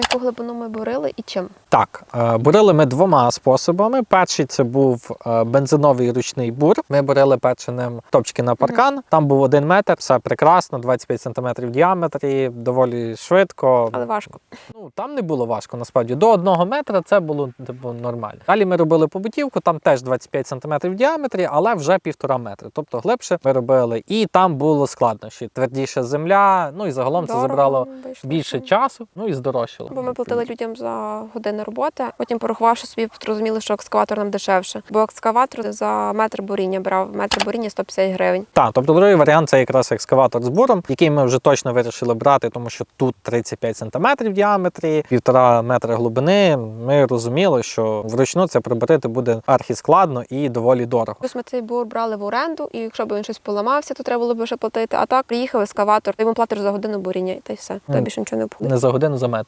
На яку глибину ми бурили і чим? Так, е, бурили ми двома способами. Перший це був е, бензиновий ручний бур. Ми бурили першим топчики на паркан. Там був один метр, все прекрасно, 25 см в діаметрі, доволі швидко. Але важко. Ну там не було важко насправді. До одного метра це було типу, нормально. Далі ми робили побутівку, там теж 25 см в діаметрі, але вже півтора метри. Тобто глибше ми робили. І там було складнощі. Твердіша земля. Ну і загалом це забрало більше часу, ну і здорожчало. Бо ми платили людям за години роботи. Потім, порахувавши собі, зрозуміли, що екскаватор нам дешевше. Бо екскаватор за метр буріння брав метр буріння 150 гривень. Так, тобто другий варіант це якраз екскаватор з буром, який ми вже точно вирішили брати, тому що тут 35 см в діаметрі, півтора метра глибини. Ми розуміли, що вручну це приборити буде архіскладно і доволі дорого. Плюс ми цей бур брали в оренду, і якщо б він щось поламався, то треба було б ще платити. А так приїхав ескаватор, ти йому платиш за годину буріння, та й все. Мгм. більше нічого не буде. Не за годину, за метр.